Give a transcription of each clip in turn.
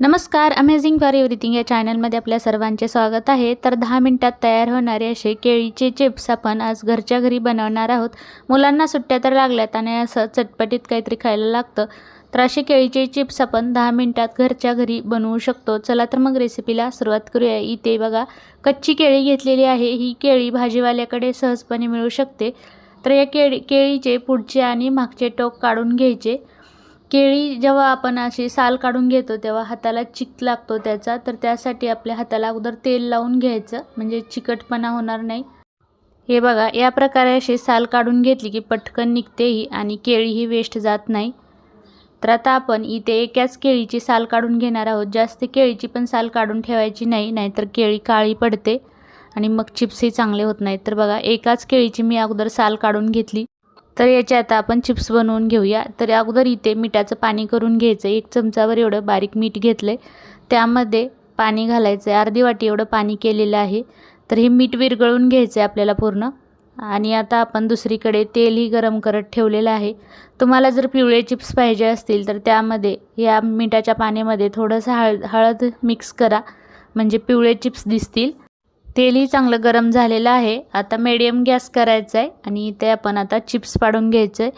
नमस्कार amazing for everything या चॅनलमध्ये आपल्या सर्वांचे स्वागत आहे. तर दहा मिनटात तयार होणारे असे केळीचे चिप्स आपण आज घरच्या घरी बनवणार आहोत. मुलांना सुट्ट्या तर लागल्यात आणि असं चटपटीत काहीतरी खायला लागतं. तर असे केळीचे चिप्स आपण दहा मिनटात घरच्या घरी बनवू शकतो. चला तर मग रेसिपीला सुरुवात करूया. इथे बघा कच्ची केळी घेतलेली आहे. ही केळी भाजीवाल्याकडे सहजपणे मिळू शकते. तर या केळी केळीचे पुढचे आणि मागचे टोक काढून घ्यायचे. केळी जेव्हा आपण अशी साल काढून घेतो तेव्हा हाताला चिक लागतो त्याचा. तर त्यासाठी आपल्या हाताला अगोदर तेल लावून घ्यायचं म्हणजे चिकटपणा होणार नाही. हे बघा या प्रकारे अशी साल काढून घेतली की पटकन निघतेही आणि केळीही वेस्ट जात नाही. तर आता आपण इथे एकाच केळीची साल काढून घेणार आहोत. जास्त केळीची पण साल काढून ठेवायची नाही नाहीतर केळी काळी पडते आणि मग चिप्सही चांगले होत नाहीत. तर बघा एकाच केळीची मी अगोदर साल काढून घेतली. तर याचे आता आपण चिप्स बनवून घेऊया. तर अगोदर इथे मिठाचं पाणी करून घ्यायचं एक चमचावर एवढं बारीक मीठ घेतलं आहे त्यामध्ये पाणी घालायचं आहे अर्धी वाटी एवढं पाणी केलेलं आहे. तर हे मीठ विरगळून घ्यायचं आहे आपल्याला पूर्ण. आणि आता आपण दुसरीकडे तेलही गरम करत ठेवलेलं आहे. तुम्हाला जर पिवळे चिप्स पाहिजे असतील तर त्यामध्ये या मिठाच्या पाण्यामध्ये थोडंसं हळ हळद मिक्स करा. म्हणजे पिवळे चिप्स दिसतील. तेलही चांगलं गरम झालेलं आहे. आता मीडियम गॅस करायचा आहे आणि इथे आपण आता चिप्स पाडून घ्यायचं आहे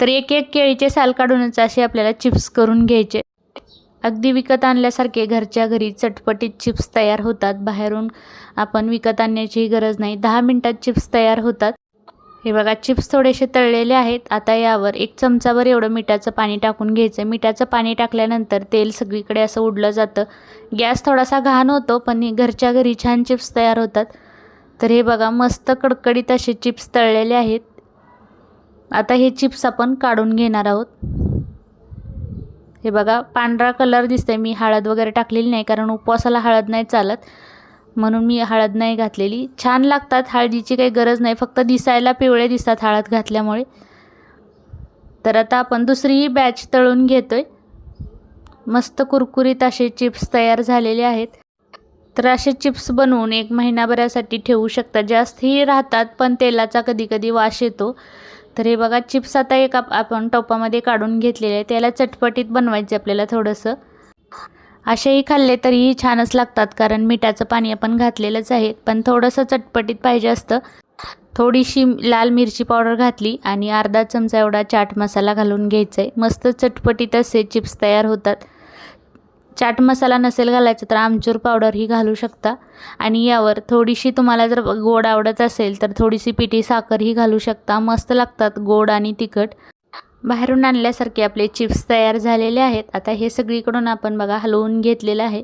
तर एक एक केळीचे साल काढूनच असे आपल्याला चिप्स करून घ्यायचे. अगदी विकत आणल्यासारखे घरच्या घरी चटपटीत चिप्स तयार होतात. बाहेरून आपण विकत आणण्याचीही गरज नाही. दहा मिनटात चिप्स तयार होतात. हे बघा चिप्स थोडेसे तळलेले आहेत. आता यावर एक चमचावर एवढं मिठाचं पाणी टाकून घ्यायचं. मिठाचं पाणी टाकल्यानंतर तेल सगळीकडे असं उडलं जातं. गॅस थोडासा घाण होतो पण घरच्या घरी छान चिप्स तयार होतात. तर हे बघा मस्त कडकडीत असे चिप्स तळलेले आहेत. आता हे चिप्स आपण काढून घेणार आहोत. हे बघा पांढरा कलर दिसतंय. मी हळद वगैरे टाकलेली नाही कारण उपवासाला हळद नाही चालत. म्हणून मी हळद नाही घातलेली. छान लागतात हळदीची काही गरज नाही. फक्त दिसायला पिवळे दिसतात हळद घातल्यामुळे. तर आता आपण दुसरीही बॅच तळून घेतो आहे मस्त कुरकुरीत असे चिप्स तयार झालेले आहेत. तर असे चिप्स बनवून एक महिनाभरासाठी ठेवू शकता. जास्तही राहतात पण तेलाचा कधी कधी वास येतो. तर हे बघा चिप्स आता एक आपण टोपामध्ये काढून घेतलेले आहे त्याला चटपटीत बनवायचे आपल्याला थोडंसं. असेही खाल्ले तरीही छानच लागतात कारण मिठाचं पाणी आपण घातलेलंच आहे. पण थोडंसं चटपटीत पाहिजे असतं. थोडीशी लाल मिरची पावडर घातली आणि अर्धा चमचा एवढा चाट मसाला घालून घ्यायचा आहे मस्त चटपटीत असे चिप्स तयार होतात. चाट मसाला नसेल घालायचा तर आमचूर पावडरही घालू शकता. आणि यावर थोडीशी तुम्हाला जर गोड आवडत असेल तर थोडीशी पिठी साखरही घालू शकता. मस्त लागतात गोड आणि तिखट. बाहेरून आणल्यासारखे आपले चिप्स तयार झालेले आहेत. आता हे सगळीकडून आपण बघा हलवून घेतलेलं आहे.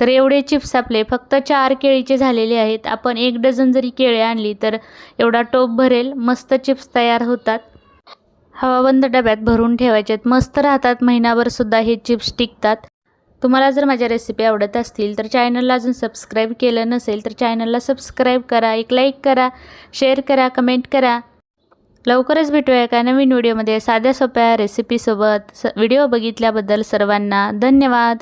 तर एवढे चिप्स आपले फक्त चार केळीचे झालेले आहेत. आपण एक डझन जरी केळे आणली तर एवढा टोप भरेल. मस्त चिप्स तयार होतात. हवाबंद डब्यात भरून ठेवायचे मस्त राहतात. महिनाभरसुद्धा हे चिप्स टिकतात. तुम्हाला जर माझ्या रेसिपी आवडत असतील तर चॅनलला अजून सबस्क्राईब केलं नसेल तर चॅनलला सबस्क्राईब करा एक लाईक करा शेअर करा कमेंट करा. लवकरच भेटूया एका नवीन व्हिडिओमध्ये. साध्या सोप्या रेसिपीसोबत स व्हिडिओ बघितल्याबद्दल सर्वांना धन्यवाद.